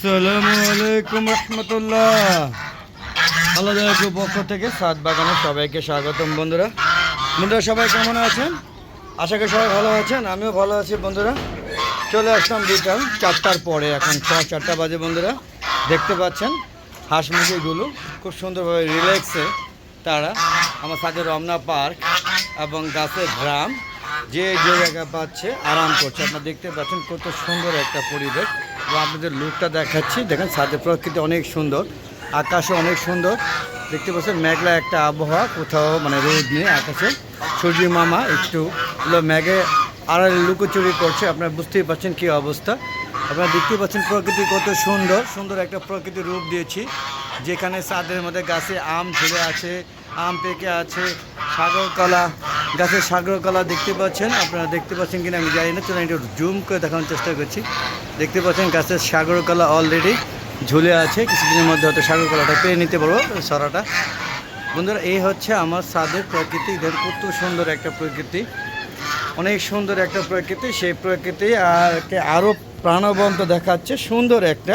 আসসালামু আলাইকুম রহমতুল্লাহ। আলাদা পক্ষ থেকে সাত বাগানে সবাইকে স্বাগতম বন্ধুরা। বন্ধুরা, সবাই কেমন আছেন? আশা করি সবাই ভালো আছেন, আমিও ভালো আছি বন্ধুরা। চলে আসলাম বিকাল চারটার পরে, এখন ছ চারটা বাজে বন্ধুরা। দেখতে পাচ্ছেন হাঁস মুরগিগুলো খুব সুন্দরভাবে রিল্যাক্সে তারা, আমার সাথে রমনা পার্ক এবং গাছের গ্রাম। যে যে জায়গা পাচ্ছে, আরাম করছে। আপনারা দেখতে পাচ্ছেন কত সুন্দর একটা পরিবেশ। এবং আপনাদের লুকটা দেখাচ্ছি। দেখেন ছাদে প্রকৃতি অনেক সুন্দর, আকাশও অনেক সুন্দর। দেখতে পাচ্ছেন, মেঘলা একটা আবহাওয়া, কোথাও মানে রোদ নেই আকাশে। সূর্য মামা একটু মেঘে আড়ালে লুকোচুরি করছে। আপনারা বুঝতেই পারছেন কী অবস্থা। আপনারা দেখতে পাচ্ছেন প্রকৃতি কত সুন্দর। সুন্দর একটা প্রকৃতির রূপ দিয়েছি। যেখানে ছাদের মধ্যে গাছে আম ঝুলে আছে, আম পেকে আছে সাগর কলা গাছের সাগর কলা দেখতে পাচ্ছেন। আপনারা দেখতে পাচ্ছেন কিনা আমি জানি না। চলুন একটু জুম করে দেখানোর চেষ্টা করছি। দেখতে পাচ্ছেন গাছের সাগরকলা অলরেডি ঝুলে আছে। কিছুদিনের মধ্যে হয়তো সাগরকলাটা পেয়ে নিতে পারব সরাটা। বন্ধুরা, এই হচ্ছে আমার ছাদের প্রকৃতি। দেখুন, কত সুন্দর একটা প্রকৃতি। অনেক সুন্দর একটা প্রকৃতি। সেই প্রকৃতি আর আরও প্রাণবন্ত দেখাচ্ছে। সুন্দর একটা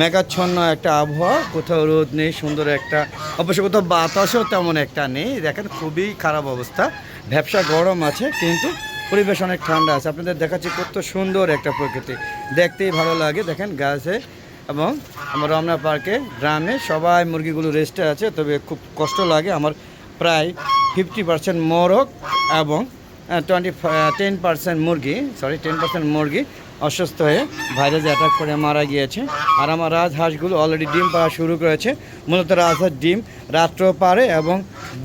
মেঘাচ্ছন্ন একটা আবহাওয়া। কোথাও রোদ নেই, সুন্দর একটা, অবশ্য কোথাও বাতাসও তেমন একটা নেই। দেখেন, খুবই খারাপ অবস্থা। ব্যবসা গরম আছে, কিন্তু পরিবেশ অনেক ঠান্ডা আছে। আপনাদের দেখাচ্ছি কত সুন্দর একটা প্রকৃতি। দেখতেই ভালো লাগে। দেখেন গাছে এবং আমার রমনা পার্কে গ্রামে সবাই মুরগিগুলো রেস্টে আছে, তবে খুব কষ্ট লাগে। আমার প্রায় ফিফটি পার্সেন্ট মোরগ এবং টোয়েন্টি টেন পার্সেন্ট মুরগি সরি টেন পার্সেন্ট মুরগি। অসুস্থ হয়ে ভাইরাস অ্যাটাক করে মারা গিয়েছে। আর আমার রাজহাঁসগুলো অলরেডি ডিম পাড়া শুরু করেছে। মূলত রাজহাঁস ডিম রাত্রেও পারে এবং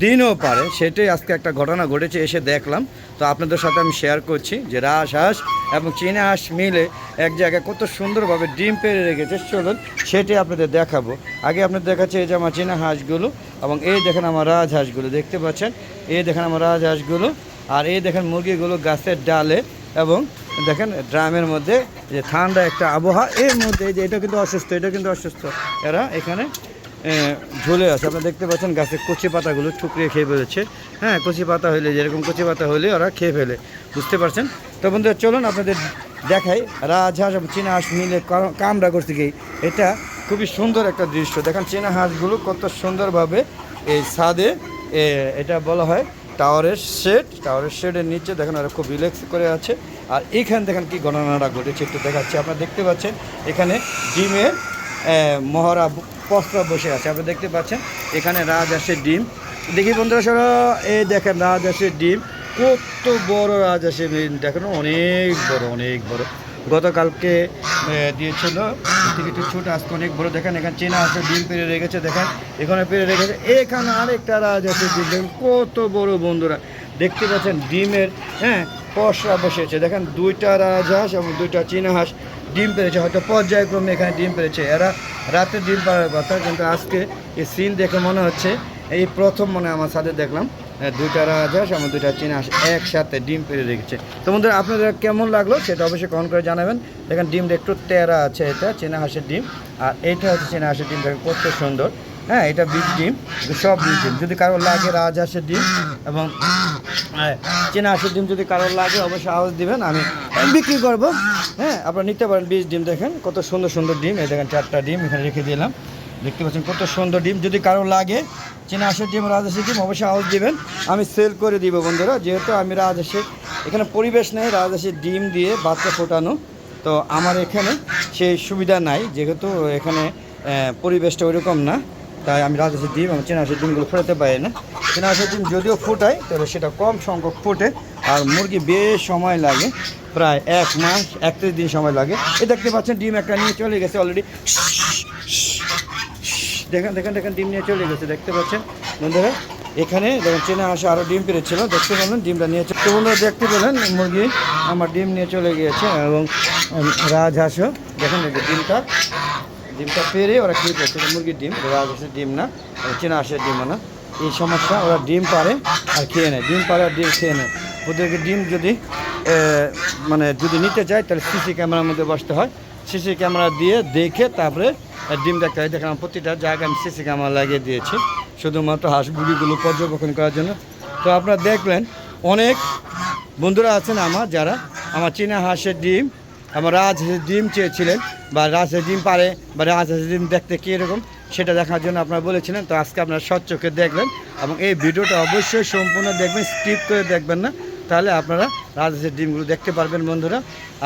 দিনও পারে। সেটাই আজকে একটা ঘটনা ঘটেছে, এসে দেখলাম। তো আপনাদের সাথে আমি শেয়ার করছি যে রাজহাঁস এবং চীনা হাঁস মিলে এক জায়গায় কত সুন্দরভাবে ডিম পেরে রেখেছে। চলুন, সেটাই আপনাদের দেখাবো। আগে আপনাদের দেখাচ্ছে এই যে আমার চীনা হাঁসগুলো এবং এই দেখেন আমার রাজহাঁসগুলো। দেখতে পাচ্ছেন? এই দেখেন আমার রাজহাঁসগুলো। আর এই দেখেন মুরগিগুলো গাছের ডালে এবং দেখেন, ড্রামের মধ্যে যে ঠান্ডা একটা আবহাওয়া, এর মধ্যে যে এটা কিন্তু অসুস্থ, এটা কিন্তু অসুস্থ। এরা এখানে ঝুলে আছে। আপনারা দেখতে পাচ্ছেন গাছের কচি পাতাগুলো ঠুকরিয়ে খেয়ে ফেলেছে। হ্যাঁ কচি পাতা হলে যেরকম কচি পাতা হলে ওরা খেয়ে ফেলে। বুঝতে পারছেন? তো বন্ধুরা, চলুন আপনাদের দেখাই। রাজহাঁস চীনা হাঁস মিলে কামড়া করতে গিয়ে এটা খুবই সুন্দর একটা দৃশ্য। দেখেন চীনা হাঁসগুলো কত সুন্দরভাবে এই ছাদে এটা বলা হয় টাওয়ারের শেড টাওয়ারের শেডের নিচে দেখেন ওরা খুব রিল্যাক্স করে আছে। আর এখানে দেখেন কি ঘটনাটা ঘটেছে একটু দেখাচ্ছি। আপনারা দেখতে পাচ্ছেন এখানে ডিমের আহ, মহড়া পস্ত্র বসে আছে। আপনারা দেখতে পাচ্ছেন এখানে রাজহাঁসের ডিম। দেখি বন্ধুরা সব এই দেখেন রাজহাঁসের ডিম। কত বড় রাজহাঁসের ডিম। দেখেন অনেক বড় অনেক বড়। গতকালকে দিয়েছিল একটু ছোট আজকে অনেক বড়। দেখেন, এখানে চেনা আছে, ডিম পেরে রেখেছে, দেখেন। এখানে পেরে রেখেছে। এখানে আরেকটা রাজহাঁসের ডিম দেখেন কত বড় বন্ধুরা। দেখতে পাচ্ছেন, ডিমের হ্যাঁ পশরা বসেছে। দেখেন, দুইটা রাজহাঁস এবং দুইটা চীনা হাঁস ডিম পেরেছে। হয়তো পর্যায়ক্রমে এখানে ডিম পেরেছে। এরা রাতে ডিম পাড়ার কথা, কিন্তু আজকে এই সিন দেখে মনে হচ্ছে, এই প্রথম মনে আমার সাথে দেখলাম। দুইটা রাজহাঁস এবং দুইটা চীনা হাঁস একসাথে ডিম পেরে রেখেছে। তো বন্ধুরা আপনাদের কেমন লাগল সেটা অবশ্যই কমেন্ট করে জানাবেন। দেখেন ডিমটা একটু তেরা আছে এটা চীনা হাঁসের ডিম। আর এইটা হচ্ছে চীনা হাঁসের ডিম দেখেন কত সুন্দর। হ্যাঁ এটা বীজ ডিম সব বীজ ডিম। যদি কারও লাগে রাজহাঁসের ডিম এবং হ্যাঁ, চীনা হাঁসের ডিম যদি কারোর লাগে অবশ্যই আওয়াজ দিবেন আমি বিক্রি করব। হ্যাঁ আপনারা নিতে পারেন বীজ ডিম দেখেন কত সুন্দর সুন্দর ডিম। এই দেখেন চারটা ডিম এখানে রেখে দিলাম। দেখতে পাচ্ছেন কত সুন্দর ডিম। যদি কারও লাগে, চীনা হাঁসের ডিম রাজহাঁসের ডিম, অবশ্যই আওয়াজ দিবেন। আমি সেল করে দিব বন্ধুরা, যেহেতু আমি রাজহাঁসের এখানে পরিবেশ নেই রাজহাঁসের ডিম দিয়ে বাচ্চা ফোটানো। তো আমার এখানে সেই সুবিধা নাই, যেহেতু এখানে পরিবেশটা ওইরকম না। তাই আমি রাজহাঁসের ডিম এবং চীনা হাঁসের ডিমগুলো ফোটাতে পারি না। চীনা হাঁসের ডিম যদিও ফুটাই তবে সেটা কম সংখ্যক ফুটে। আর মুরগি বেশ সময় লাগে, প্রায় এক মাস, একত্রিশ দিন সময় লাগে। এ দেখতে পাচ্ছেন, ডিম একটা নিয়ে চলে গেছে অলরেডি দেখেন দেখেন দেখেন ডিম নিয়ে চলে গেছে দেখতে পাচ্ছেন? বন্ধুরা এখানে দেখেন চেনা হাঁসে আরও ডিম পেরেছিল দেখতে পেলেন ডিমটা নিয়ে তো বন্ধুরা দেখতে পেলেন মুরগি আমার ডিম নিয়ে চলে গিয়েছে এবং উম, রাজহাঁসও। দেখেন ডিমটা ডিমটা পেরে ওরা খেয়ে এটা মুরগির ডিম এটা রাজহাঁসের ডিম না চেনা হাঁসের ডিমও না। এই সমস্যা ওরা ডিম পারে আর খেয়ে নেয় ডিম পারে আর ডিম খেয়ে নেয়। ওদেরকে ডিম যদি মানে যদি নিতে চায় তাহলে সিসি ক্যামেরার মধ্যে বসতে হয়। সিসি ক্যামেরা দিয়ে দেখে তারপরে ডিম দেখতে হয়। দেখেন প্রতিটা জায়গায় আমি সিসি ক্যামেরা লাগিয়ে দিয়েছি, শুধুমাত্র হাঁস মুরগিগুলো পর্যবেক্ষণ করার জন্য। তো আপনারা দেখলেন, অনেক বন্ধুরা আছেন আমার, যারা আমার চীনা হাঁসের ডিম, আমার রাজহাঁসের ডিম চেয়েছিলেন, বা রাজহাঁসের ডিম পারে, বা রাজহাঁসের ডিম দেখতে কীরকম সেটা দেখার জন্য আপনারা বলেছিলেন। তো আজকে আপনারা চোখে দেখলেন, এবং এই ভিডিওটা অবশ্যই সম্পূর্ণ দেখবেন, স্কিপ করে দেখবেন না। তাহলে আপনারা রাজহাঁসের ডিমগুলো দেখতে পারবেন বন্ধুরা।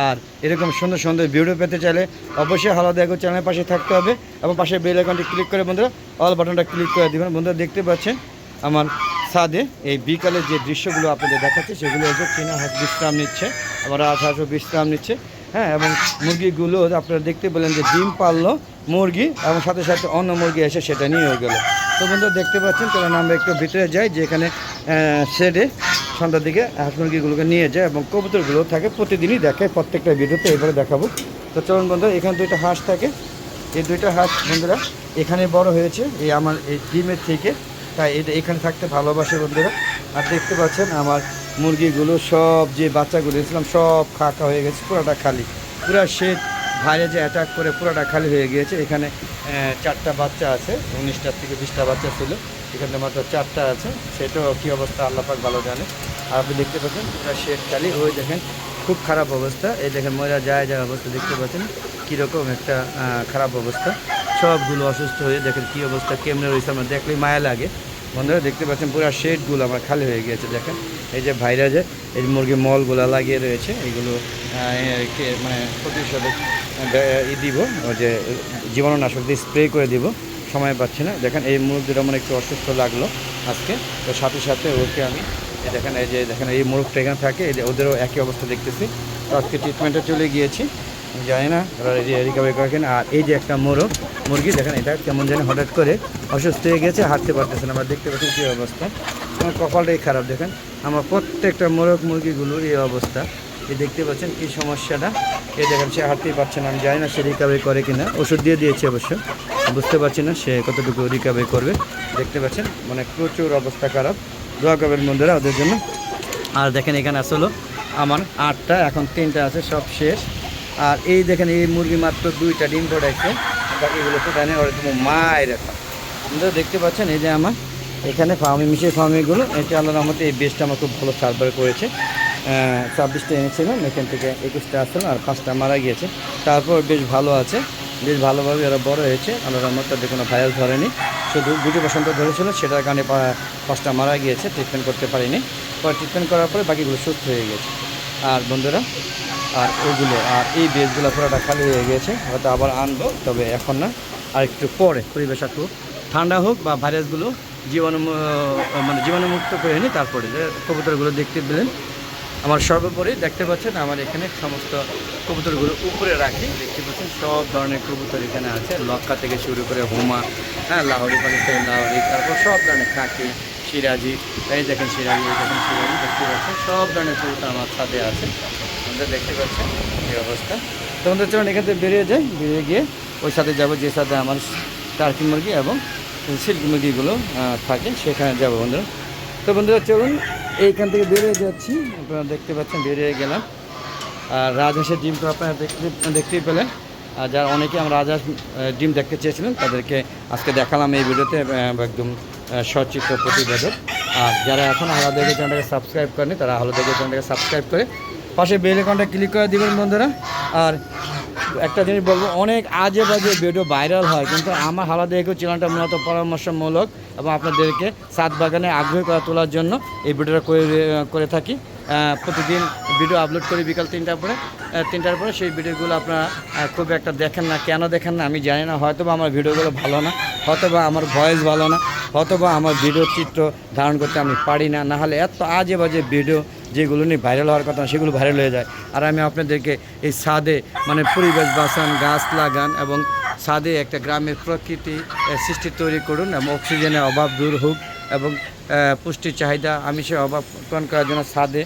আর এরকম সুন্দর সুন্দর ভিডিও পেতে চাইলে অবশ্যই হালা দেখো চ্যানেলের পাশে থাকতে হবে এবং পাশে বেল আইকনটি ক্লিক করে বন্ধুরা অল বাটনটা ক্লিক করে দেবেন। বন্ধুরা দেখতে পাচ্ছেন আমার ছাদে এই বিকালের যে দৃশ্যগুলো আপনাদের দেখাচ্ছে, সেগুলো হচ্ছে চীনা হাঁস বিশ্রাম নিচ্ছে, আবার রাজহাঁসও বিশ্রাম নিচ্ছে। হ্যাঁ এবং মুরগিগুলো আপনারা দেখতে পেলেন যে ডিম পারল মুরগি এবং সাথে সাথে অন্য মুরগি এসে সেটা নিয়েও গেলো। তো বন্ধুরা দেখতে পাচ্ছেন, তাহলে আমরা একটু ভিতরে যাই, যেখানে শেডে সন্ধ্যার দিকে হাঁস মুরগিগুলোকে নিয়ে যায় এবং কবুতরগুলো থাকে, প্রতিদিনই দেখে, প্রত্যেকটা ভিডিওতে এবারে দেখাবো। তো চলুন বন্ধুরা, এখানে দুইটা হাঁস থাকে। এই দুইটা হাঁস বন্ধুরা, এখানে বড় হয়েছে, এই আমার এই ডিমের থেকে। তাই এটা এখানে থাকতে ভালোবাসে বন্ধুরা। আর দেখতে পাচ্ছেন আমার মুরগিগুলো সব যে বাচ্চাগুলো ছিলাম সব খাকা হয়ে গেছে, পুরোটা খালি। পুরো শেড ভাইরে যে অ্যাটাক করে পুরোটা খালি হয়ে গিয়েছে। এখানে চারটা বাচ্চা আছে উনিশটার থেকে বিশটা বাচ্চা ছিল। এখানে মাত্র চারটা আছে। সেটাও কী অবস্থা আল্লাপাক ভালো জানে। আর আপনি দেখতে পাচ্ছেন, পুরো শেড খালি ওই দেখেন, খুব খারাপ অবস্থা। এই দেখেন, ময়রা যায় যায় অবস্থা, দেখতে পাচ্ছেন কীরকম একটা খারাপ অবস্থা। সবগুলো অসুস্থ হয়ে দেখেন কী অবস্থা, কেমনে রয়েছে, আমরা দেখলেই মায়া লাগে। বন্ধুরা, দেখতে পাচ্ছেন, পুরো শেডগুলো আমার খালি হয়ে গিয়েছে, দেখেন। এই যে ভাইরা যে, এই মুরগির মলগুলো লাগিয়ে রয়েছে, এগুলো মানে প্রতিষেধক ই দিব যে জীবাণুনাশক দিয়ে স্প্রে করে দিব। সময় পাচ্ছি না। দেখেন, এই মুরগিটা আমার একটু অসুস্থ লাগল আজকে। তো সাথে সাথে ওকে আমি দেখেন, এই যে, দেখেন, এই মুরগটা এখানে থাকে যে ওদেরও একই অবস্থা দেখতেছি। তো আজকে ট্রিটমেন্টে চলে গিয়েছি। জানি না রিকভারি করে কিনা। আর এই যে একটা মোরগ মুরগি, দেখেন, এটা কেমন জানি হঠাৎ করে অসুস্থ হয়ে গেছে, হাঁটতে পারতেছে না। আমরা দেখতে পাচ্ছি কী অবস্থা। আমার কপালটাই খারাপ, দেখেন। আমার প্রত্যেকটা মোরগ মুরগিগুলোর এই অবস্থা। এই দেখতে পাচ্ছেন কি সমস্যাটা? এই দেখেন, সে হাঁটতেই পারছে না, আমি জানি না সে রিকভারি করে কিনা। ওষুধ দিয়ে দিয়েছে অবশ্য। বুঝতে পারছি না সে কতটুকু রিকভারি করবে। দেখতে পাচ্ছেন মানে প্রচুর অবস্থা খারাপ। দোয়া করবেন বন্ধুরা ওদের জন্য। আর দেখেন, এখানে আসলো আমার আটটা, এখন তিনটা আছে, সব শেষ। আর এই দেখেন, এই মুরগি মাত্র দুইটা ডিম পড়াইছে বাকিগুলো জানেন ওরা তুমি মায়ের এখন দেখতে পাচ্ছেন, এই যে আমার এখানে ফার্মি মিশিয়ে ফার্মিগুলো এটা আল্লাহর রহমতে এই বেসটা আমার খুব ভালো সার্ভার করেছে। ছাব্বিশটা এনেছিলাম এখান থেকে একুশটা আসলো আর পাঁচটা মারা গিয়েছে। তারপর বেশ ভালো আছে, বেশ ভালোভাবে ওরা বড় হয়েছে। আল্লাহর রহমতে তাদের কোনো ভাইরাস ধরেনি। শুধু গুটি বসন্ত ধরেছিল, সেটার কারণে পাঁচটা মারা গিয়েছে ট্রিটমেন্ট করতে পারিনি। পরে ট্রিটমেন্ট করার পরে বাকিগুলো সুস্থ হয়ে গেছে। আর বন্ধুরা, আর ওইগুলো আর এই বেজগুলো পুরোটা খালি হয়ে গেছে, হয়তো আবার আনব, তবে এখন না। আর একটু পরে পরিবেশ একটু ঠান্ডা হোক বা ভাইরাসগুলো জীবাণু মানে জীবাণুমুক্ত করে নিই, তারপরে কবুতরগুলো দেখতে পেলেন। আমার সর্বোপরি দেখতে পাচ্ছেন আমার এখানে সমস্ত কবুতরগুলো উপরে রাখি। দেখতে পাচ্ছেন সব ধরনের কবুতর এখানে আছে। লক্কা থেকে শুরু করে হুমা হ্যাঁ লাহরি থেকে লাহরি, তারপর সব ধরনের কাকি সিরাজি, এই দেখেন সিরাজি, এই দেখেন সিরাজি, দেখতে পাচ্ছেন সব ধরনের কবুতর আমার সাথে আছে। আমাদের দেখতে পাচ্ছেন এই অবস্থা। তো আমাদের চলুন এখান থেকে বেরিয়ে যাই। বেরিয়ে গিয়ে ওই সাথে যাব, যে সাথে আমার টার্কি মুরগি এবং সিল্ক মুরগিগুলো থাকে, সেখানে যাব বন্ধুরা। তো বন্ধুরা, চলুন এইখান থেকে বেরিয়ে যাচ্ছি। আপনারা দেখতে পাচ্ছেন, বেরিয়ে গেলাম। আর রাজহাঁসের ডিম তো আপনারা দেখতে, দেখতেই পেলেন। আর যারা অনেকে আমরা রাজহাঁস ডিম দেখতে চেয়েছিলেন, তাদেরকে আজকে দেখালাম এই ভিডিওতে একদম সচিত্র প্রতিবেদক। আর যারা এখন আলাদা দেখে চ্যানেলটাকে সাবস্ক্রাইব করেনি তারা আলাদা দেখে চ্যানেলটাকে সাবস্ক্রাইব করে পাশে বেল আইকনটা ক্লিক করে দিবেন, বন্ধুরা। আর একটা জিনিস বলব, অনেক আজে বাজে ভিডিও ভাইরাল হয়, কিন্তু আমার হালা দেখেও চ্যানেলটা মূলত পরামর্শমূলক এবং আপনাদেরকে সাত বাগানে আগ্রহী করে তোলার জন্য এই ভিডিওটা করে করে থাকি। প্রতিদিন ভিডিও আপলোড করি বিকাল তিনটার পরে তিনটার পরে সেই ভিডিওগুলো আপনারা খুব একটা দেখেন না, কেন দেখেন না, আমি জানি না হয়তো আমার ভিডিওগুলো ভালো না হয়তো বা আমার ভয়েস ভালো না হয়তো বা আমার ভিডিও চিত্র ধারণ করতে আমি পারি না না হলে এত আজে বাজে ভিডিও যেগুলো নিয়ে ভাইরাল হওয়ার কথা, সেগুলো ভাইরাল হয়ে যায়। আর আমি আপনাদেরকে এই ছাদে মানে পরিবেশ বাঁচান গাছ লাগান এবং ছাদে একটা গ্রামের প্রকৃতি সৃষ্টি তৈরি করুন এবং অক্সিজেনের অভাব দূর হোক এবং পুষ্টির চাহিদা আমিষের অভাব পূরণ করার জন্য ছাদে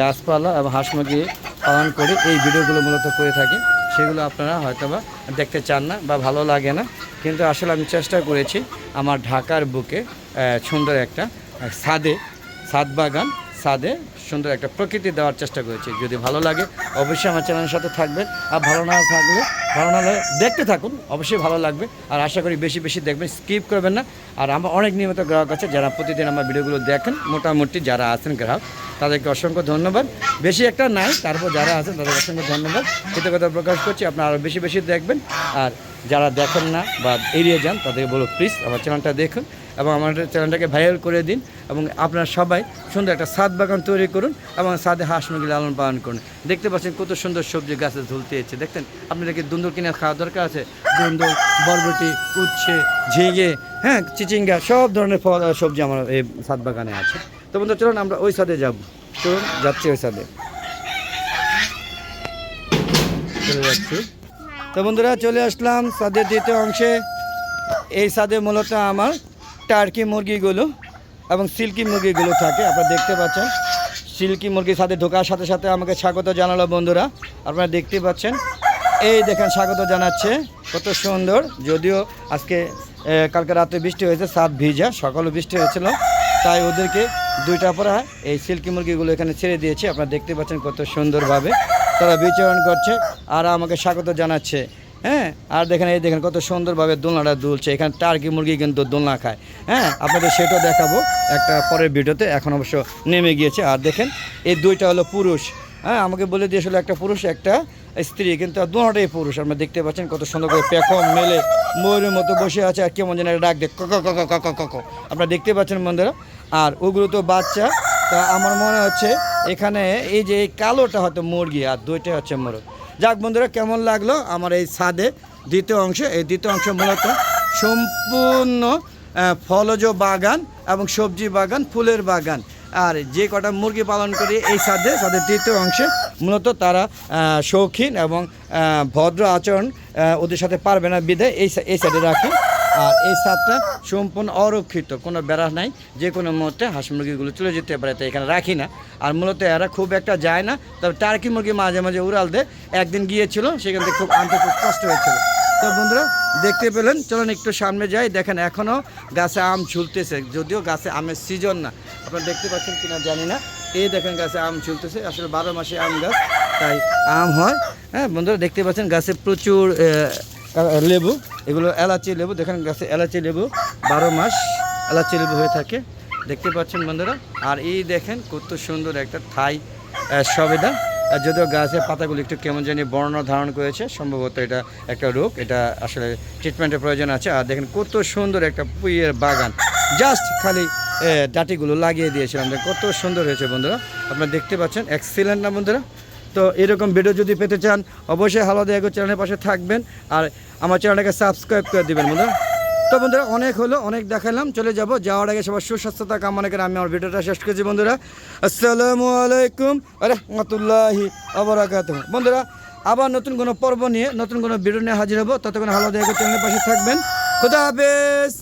গাছপালা এবং হাঁস মুরগি পালন করি। এই ভিডিওগুলো মূলত করে থাকি। সেগুলো আপনারা হয়তোবা দেখতে চান না বা ভালো লাগে না। কিন্তু আসলে আমি চেষ্টা করেছি আমার ঢাকার বুকে সুন্দর একটা ছাদে ছাদ বাগান সাদে সুন্দর একটা প্রকৃতি দেওয়ার চেষ্টা করেছি। যদি ভালো লাগে, অবশ্যই আমার চ্যানেলের সাথে থাকবেন। আর ভালো না থাকলে, ভালো না দেখতে থাকুন, অবশ্যই ভালো লাগবে। আর আশা করি বেশি বেশি দেখবেন স্কিপ করবেন না। আর আমার অনেক নিয়মিত গ্রাহক আছে যারা প্রতিদিন আমার ভিডিওগুলো দেখেন, মোটামুটি যারা আছেন গ্রাহক, তাদেরকে অসংখ্য ধন্যবাদ। বেশি একটা নাই, তারপর যারা আছেন তাদের অসংখ্য ধন্যবাদ। কৃতজ্ঞতা প্রকাশ করছি, আপনারা আরও বেশি বেশি দেখবেন। আর যারা দেখেন না বা এড়িয়ে যান, তাদেরকে বলো প্লিজ আমার চ্যানেলটা দেখুন। এবং আমাদের চ্যানেলটাকে ভাইরাল করে দিন এবং আপনারা সবাই সুন্দর একটা সাদ বাগান তৈরি করুন এবং সাদে হাঁস মুরগি লালন পালন করুন। দেখতে পাচ্ছেন কত সুন্দর সবজি গাছে ঝুলতে এসেছে। দেখতেন, আপনাদেরকে দুন্দুল কিনে খাওয়া দরকার আছে। দুন্দুল, বরবটি, উচ্ছে, ঝিঙে হ্যাঁ চিচিঙ্গা, সব ধরনের ফল সবজি আমার এই সাদ বাগানে আছে। তো বন্ধু চলুন আমরা ওই সাদে যাব। চলুন, যাচ্ছি ওই সাদে। চলে যাচ্ছি। তো বন্ধুরা, চলে আসলাম সাদের দ্বিতীয় অংশে। এই সাদে মূলত আমার টার্কি মুরগিগুলো এবং সিল্কি মুরগিগুলো থাকে, আপনারা দেখতে পাচ্ছেন। সিল্কি মুরগির সাথে ঢোকার সাথে সাথে আমাকে স্বাগত জানালো বন্ধুরা, আপনারা দেখতে পাচ্ছেন। এই দেখেন, স্বাগত জানাচ্ছে, কত সুন্দর। যদিও আজকে কালকে রাতে বৃষ্টি হয়েছে, সাত ভিজা, সকালও বৃষ্টি হয়েছিল। তাই ওদেরকে দুইটা পরে এই সিল্কি মুরগিগুলো এখানে ছেড়ে দিয়েছি, আপনারা দেখতে পাচ্ছেন কত সুন্দরভাবে তারা বিচরণ করছে। আর আমাকে স্বাগত জানাচ্ছে হ্যাঁ? আর দেখেন, এই দেখেন কত সুন্দরভাবে দোলনাটা দুলছে। এখানে টার্কি মুরগি কিন্তু দোলনা খায়। হ্যাঁ? আপনাদের সেটাও দেখাবো একটা পরের ভিডিওতে। এখন অবশ্য নেমে গিয়েছে। আর দেখেন, এই দুইটা হলো পুরুষ। হ্যাঁ? আমাকে বলে দিয়েছিল একটা পুরুষ, একটা স্ত্রী। কিন্তু দোনোটাই পুরুষ। আপনারা দেখতে পাচ্ছেন কত সুন্দর করে পেখম মেলে ময়ূরের মতো বসে আছে আর কেমন যেন ডাক দেখ কক কক কক কক। আপনারা দেখতে পাচ্ছেন বন্ধুরা। আর ওগুলো তো বাচ্চা। তা আমার মনে হচ্ছে এখানে এই যে এই কালোটা হয়তো মুরগি, আর দুইটাই হচ্ছে মোরগ। যাক বন্ধুরা, কেমন লাগল আমার এই ছাদে দ্বিতীয় অংশ? এই দ্বিতীয় অংশ মূলত সম্পূর্ণ ফলজ বাগান এবং সবজি বাগান, ফুলের বাগান। আর যে কটা মুরগি পালন করি এই সাদে সাদের তৃতীয় অংশে মূলত তারা শৌখিন এবং ভদ্র আচরণ ওদের সাথে পারবে না বিধে এই এই সাইডে রাখি। আর এই সাদটা সম্পূর্ণ অরক্ষিত, কোনো বেড়া নাই, যে কোনো মুহূর্তে হাঁস মুরগিগুলো চলে যেতে পারে, তাই এখানে রাখি না। আর মূলত এরা খুব একটা যায় না, তবে টার্কি মুরগি মাঝে মাঝে উড়াল দেয়। একদিন গিয়েছিল, সেখান থেকে খুব আনতে খুব কষ্ট হয়েছিল। তো বন্ধুরা, দেখতে পেলেন, চলুন একটু সামনে যাই, দেখেন এখনও গাছে আম ঝুলতেছে, যদিও গাছে আমের সিজন না। আপনারা দেখতে পাচ্ছেন কিনা জানি না। এই দেখেন গাছে আম ঝুলতেছে, আসলে বারো মাসে আম গাছ, তাই আম হয়। হ্যাঁ বন্ধুরা, দেখতে পাচ্ছেন গাছে প্রচুর লেবু, এগুলো এলাচি লেবু, দেখেন গাছে এলাচি লেবু, বারো মাস এলাচি লেবু হয়ে থাকে। দেখতে পাচ্ছেন বন্ধুরা, আর এই দেখেন কত সুন্দর একটা থাই সবেদা। আর যদিও গাছের পাতাগুলো একটু কেমন জানি বর্ণ ধারণ করেছে, সম্ভবত এটা একটা রোগ, এটা আসলে ট্রিটমেন্টের প্রয়োজন আছে। আর দেখেন কত সুন্দর একটা পুইয়ের বাগান। জাস্ট খালি ডাটিগুলো লাগিয়ে দিয়েছিলাম। কত সুন্দর হয়েছে বন্ধুরা। আপনারা দেখতে পাচ্ছেন এক্সিলেন্ট না বন্ধুরা? তো এরকম ভিডিও যদি পেতে চান, অবশ্যই হালো দেখো চ্যানেলের পাশে থাকবেন আর আমার চ্যানেলটাকে সাবস্ক্রাইব করে দিবেন, বন্ধুরা। তো বন্ধুরা, অনেক হলো, অনেক দেখালাম, চলে যাব। যাওয়ার আগে সবার সুস্বাস্থ্যতা কামনা করে আমি আমার ভিডিওটা শেষ করছি, বন্ধুরা। আসসালামু আলাইকুম রহমতুল্লাহি আবরাকাত বন্ধুরা, আবার নতুন কোনো পর্ব নিয়ে, নতুন কোনো ভিডিও নিয়ে হাজির হব। ততক্ষণ হালো দেখো চ্যানেলের পাশে থাকবেন। খুদা হাফেজ!